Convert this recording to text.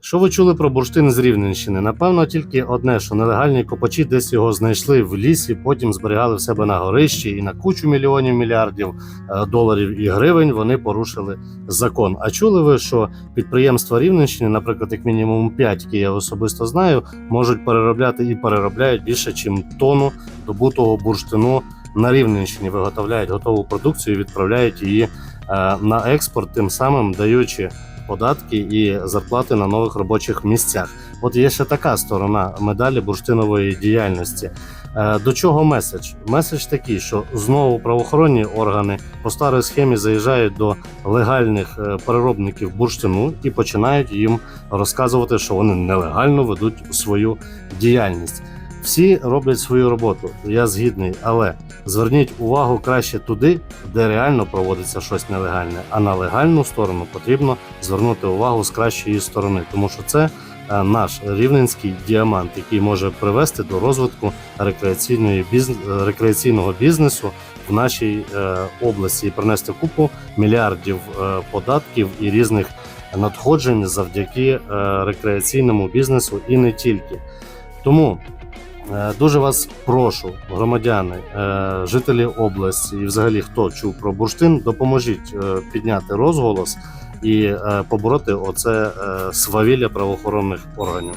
Що ви чули про бурштин з Рівненщини? Напевно, тільки одне, що нелегальні копачі десь його знайшли в лісі, потім зберігали в себе на горищі і на кучу мільйонів мільярдів е, доларів і гривень вони порушили закон. А чули ви, що підприємства Рівненщини, наприклад, як мінімум 5, які я особисто знаю, можуть переробляти і переробляють більше, ніж тонну добутого бурштину на Рівненщині, виготовляють готову продукцію і відправляють її е, на експорт, тим самим даючи податки і зарплати на нових робочих місцях. От є ще така сторона медалі бурштинової діяльності. Е, До чого меседж? Меседж такий, що знову правоохоронні органи по старій схемі заїжджають до легальних е, переробників бурштину і починають їм розказувати, що вони нелегально ведуть свою діяльність. Всі роблять свою роботу, я згідний, але зверніть увагу краще туди, де реально проводиться щось нелегальне, а на легальну сторону потрібно звернути увагу з кращої сторони, тому що це е, наш рівненський діамант, який може привести до розвитку рекреаційної біз... е, рекреаційного бізнесу в нашій е, області і принести купу мільярдів податків і різних надходжень завдяки рекреаційному бізнесу і не тільки. Тому дуже вас прошу, громадяни, е, жителі області і взагалі хто чув про бурштин, допоможіть е, підняти розголос і е, побороти оце е, свавілля правоохоронних органів.